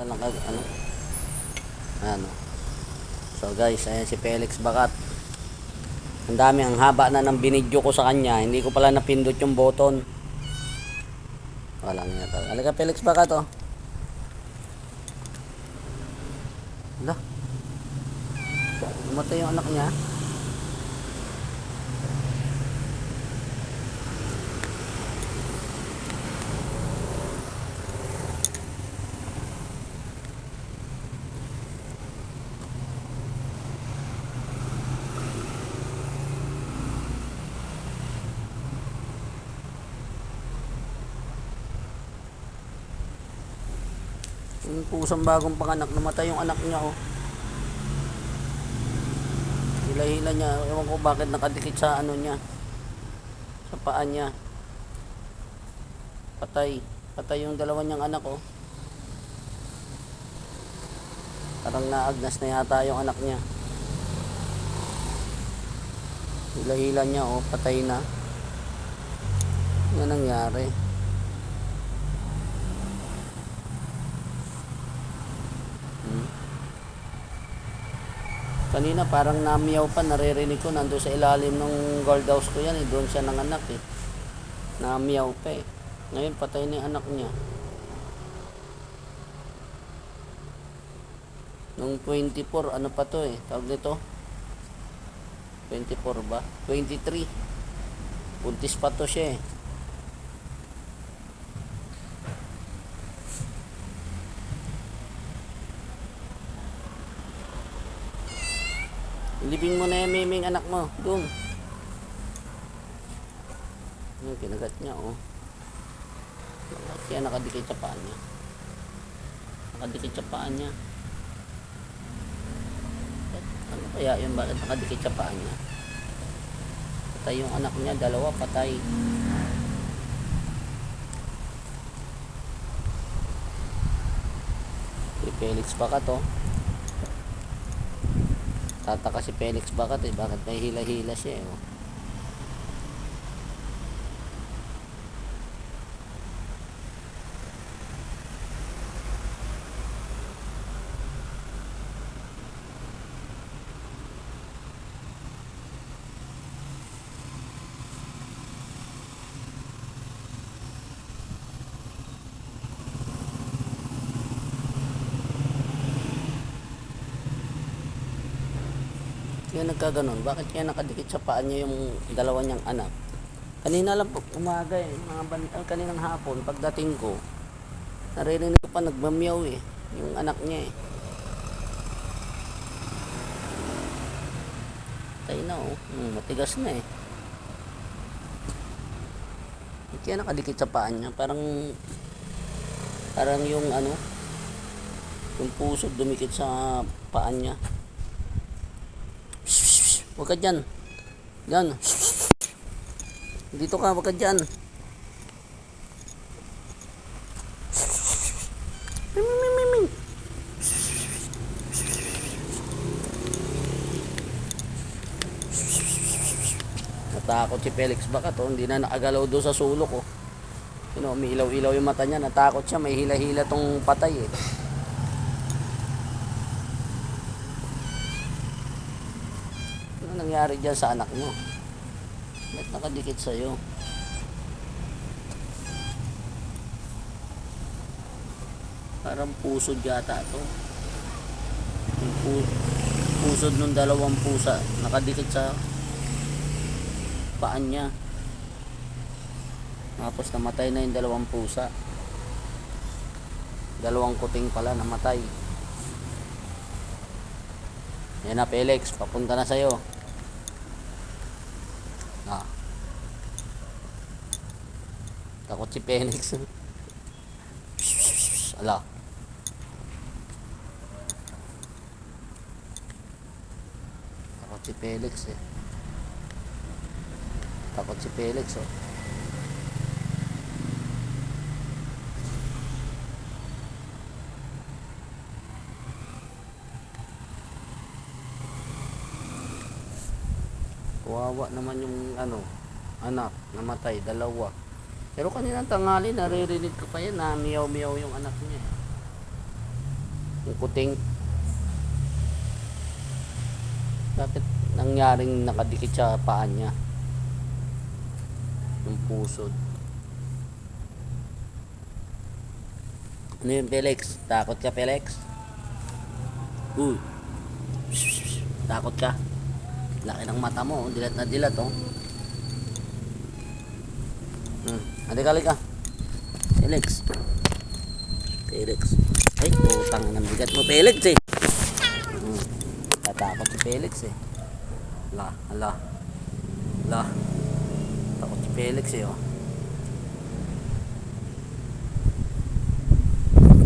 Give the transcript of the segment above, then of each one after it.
Wala lang kag- ano. Ano. So guys, ayan si Felix Bakat. Ang dami, ang haba na ng binidyo ko sa kanya. Hindi ko pala napindot yung button. Walang nga talaga. Halika Felix Bakat oh. Hala. Umatay yung anak niya. Yung pusang bagong panganak, namatay yung anak niya oh. Hila-hila niya, ewan ko bakit nakadikit sa ano niya. Sa paa niya. Patay. Patay yung dalawa niyang anak oh. Parang naagnas na yata yung anak niya. Hila-hila niya oh, patay na. Ano nangyari? Kanina parang namiyaw pa, naririnig ko nando sa ilalim ng guard house ko yan eh, doon siya nanganak eh. Namiyaw pa eh. Ngayon patay na yung anak niya. Nung 24, ano pa to eh, tawag nito? 24 ba? 23. Buntis pa to siya eh. Ilibing mo na yung miming anak mo. Doon. Yung kinagat niya, oh. Kaya nakadikit sa paa niya. Nakadikit sa paa niya. Ano kaya yun? Bakit nakadikit sa paa niya? Patay yung anak niya. Dalawa patay. Si Felix baka to. Tataka si Felix Bakat eh. Bakit may hila-hila siya eh. oh. Kaya nagkaganon. Bakit kaya nakadikit sa paa niya yung dalawa niyang anak? Kanina lang po, umaga eh, mga ban- ah, kaninang hapon, pagdating ko, naririnig ko pa nagmamyaw eh, yung anak niya eh. Tayo na oh, hmm, matigas na eh. Kaya nakadikit sa paa niya, parang, parang yung ano, yung puso dumikit sa paa niya. Huwag ka dyan. Yan. Dito ka, huwag ka dyan. Natakot si Felix baka to, hindi na nakagalaw doon sa sulok ko. You know, may ilaw-ilaw yung mata niya, natakot siya, may hila-hila tong patay eh. Ano nangyari dyan sa anak mo? Ba't nakadikit sa'yo? Parang pusod yata to. Yung pu- pusod ng dalawang pusa. Nakadikit sa paan niya. Tapos namatay na yung dalawang pusa. Dalawang kuting pala namatay. Yan na Felix, papunta na sa'yo. Ah. Takot si Felix. Ala. Takot si Felix eh. Takot si Felix oh. Kawawa naman yung ano, anak, namatay, dalawa. Pero kanina tangali, naririnig ko pa yan na miyaw-miyaw yung anak niya. Yung kuting. Bakit nangyaring nakadikit sa paa niya? Yung pusod. Ano yun, Felix? Takot ka, Felix? Uy. Takot ka? Laki ng mata mo, oh. dilat na dilat, oh. Hmm. Halika, halika. Felix. Felix. Ay, putang ng bigat mo, Felix, eh. Hmm. Tatakot si Felix, eh. Ala, ala. Ala. Takot si Felix, eh, oh.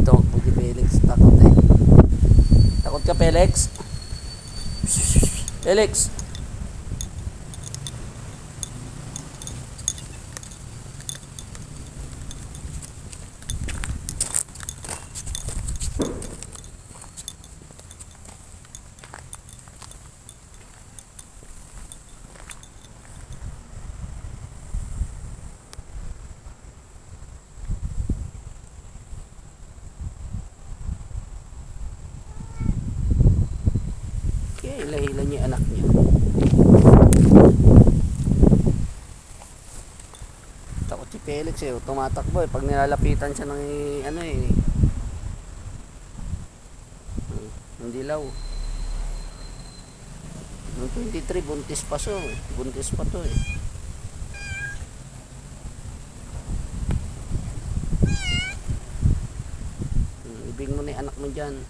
Takot po si Felix. Takot, eh. Takot ka, Felix? Felix. Kaya hila-hila niya anak niya. Takot si Felix eh. Tumatakbo eh. Pag nilalapitan siya ng ano eh. Hmm, Hindi law. Noong 23, buntis pa so eh. Buntis pa to eh. Ibig mo na anak mo dyan.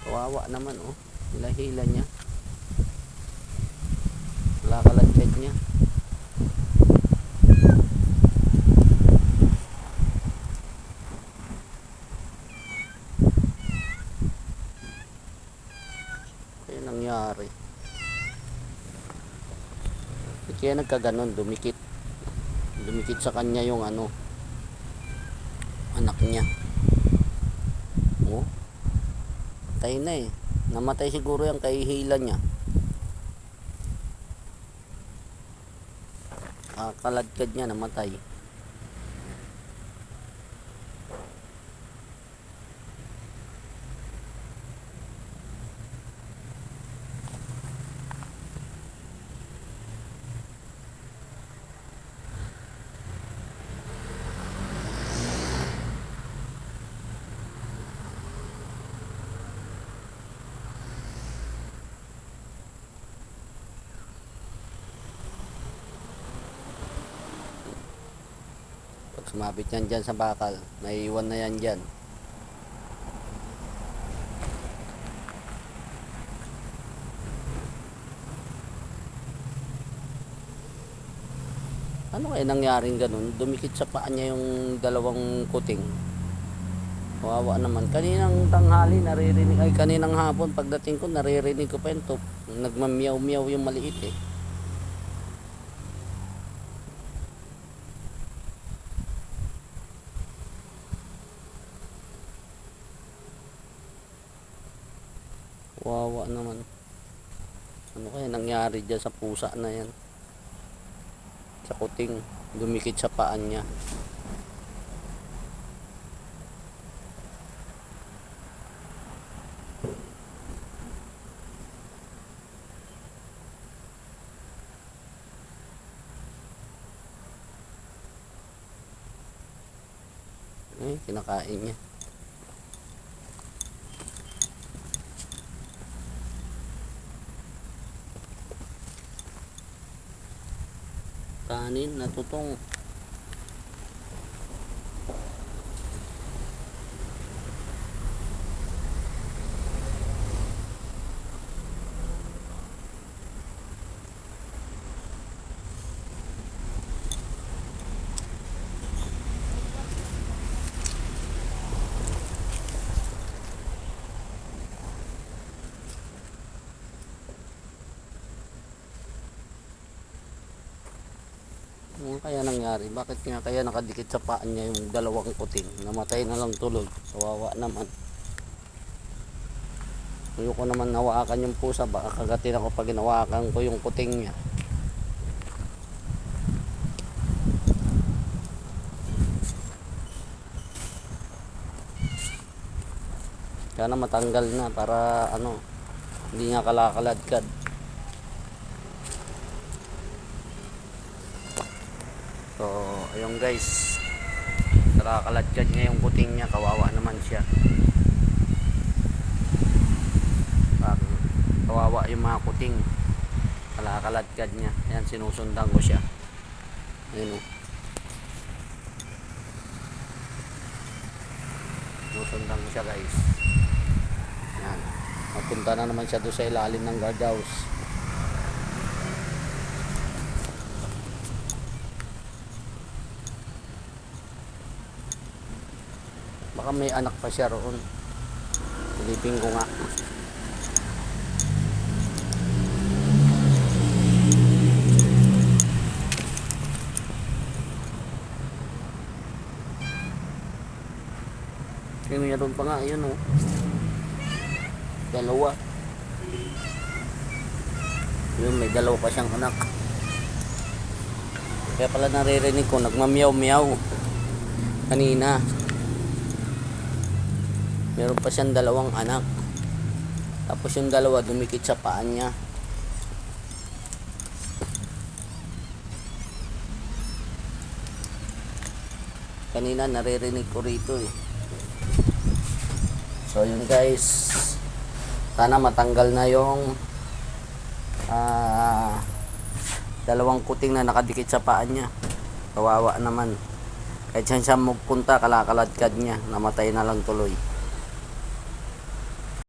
Kawawa naman oh. Hila-hila niya. Wala kalagkad niya. Kaya nangyari. Ba't Kaya nagkaganon, dumikit. Dumikit sa kanya yung ano, anak niya. Oh, patay na eh. Namatay siguro yung kahihila niya. Kakaladkad niya, namatay. Pag sumabit yan dyan sa bakal, naiiwan na yan dyan. Ano kaya nangyaring ganun? Dumikit sa paa niya yung dalawang kuting. Kawawa naman. Kaninang tanghali, naririnig, ay kaninang hapon, pagdating ko, naririnig ko pa yun. to- Nagmamiyaw-miyaw yung maliit eh. Wawa naman. Ano kaya nangyari dyan sa pusa na yan? Sa kuting, dumikit sa paan niya. Eh, kinakain niya. Kanin Ano kaya nangyari? Bakit nga kaya nakadikit sa paa niya yung dalawang kuting? Namatay na lang tulog. Kawawa naman. Ayoko naman hawakan yung pusa. Baka kagatin ako pag hinawakan ko yung kuting niya. Sana matanggal na para ano, hindi nga kalakaladkad. So, ayun guys. Nakakaladkad niya yung kuting niya, kawawa naman siya. Kawawa yung mga kuting. Kalakaladkad niya. Ayan, sinusundan ko siya. Ayun oh. Sinusundan ko siya guys. Ayan. Mapunta na naman siya doon sa ilalim ng guardhouse. Baka may anak pa siya roon. Silipin ko nga. Eh, mayroon pa nga, yun oh. Dalawa. Yun, may dalawa pa siyang anak. Kaya pala naririnig ko, nagmamiyaw-miyaw. Kanina. Meron pa siyang dalawang anak. Tapos yung dalawa dumikit sa paan niya. Kanina naririnig ko rito eh. So yun guys. Sana matanggal na yung ah, dalawang kuting na nakadikit sa paan niya. Kawawa naman. Kahit saan siya magpunta, kalakaladkad niya. Namatay na lang tuloy.